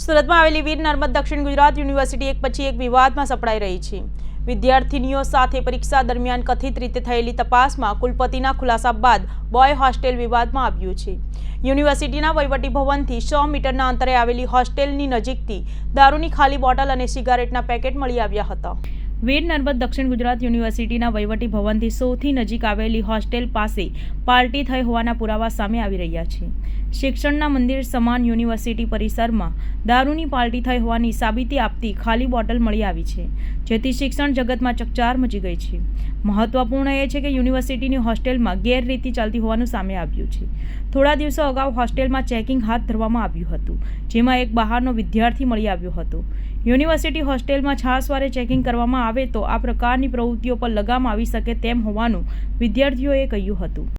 સુરતમાં આવેલી વીર નર્મદ દક્ષિણ ગુજરાત યુનિવર્સિટી એક પછી એક વિવાદમાં સપડાઈ રહી છે. વિદ્યાર્થીનીઓ સાથે પરીક્ષા દરમિયાન કથિત રીતે થયેલી તપાસમાં કુલપતિના ખુલાસા બાદ બોય હોસ્ટેલ વિવાદમાં આવ્યું છે. યુનિવર્સિટીના વહીવટી ભવનથી સો મીટરના અંતરે આવેલી હોસ્ટેલની નજીકથી દારૂની ખાલી બોટલ અને સિગારેટના પેકેટ મળી આવ્યા હતા. વીર નર્મદ દક્ષિણ ગુજરાત યુનિવર્સિટીના વહીવટી ભવનથી સૌથી નજીક આવેલી હોસ્ટેલ પાસે પાર્ટી થઈ હોવાના પુરાવા સામે આવી રહ્યા છે. શિક્ષણના મંદિર સમાન યુનિવર્સિટી પરિસરમાં દારૂની પાર્ટી થઈ હોવાની સાબિતી આપતી ખાલી બોટલ મળી આવી છે, જેથી શિક્ષણ જગતમાં ચકચાર મચી ગઈ છે. મહત્વપૂર્ણ એ છે કે યુનિવર્સિટીની હોસ્ટેલમાં ગેરરીતિ ચાલતી હોવાનું સામે આવ્યું છે. થોડા દિવસો અગાઉ હોસ્ટેલમાં ચેકિંગ હાથ ધરવામાં આવ્યું હતું, જેમાં એક બહારનો વિદ્યાર્થી મળી આવ્યો હતો. યુનિવર્સિટી હોસ્ટેલમાં છાસવારે ચેકિંગ કરવામાં આવે તો આ પ્રકારની પ્રવૃત્તિઓ પર લગામ આવી શકે તેમ હોવાનું વિદ્યાર્થીઓએ કહ્યું હતું.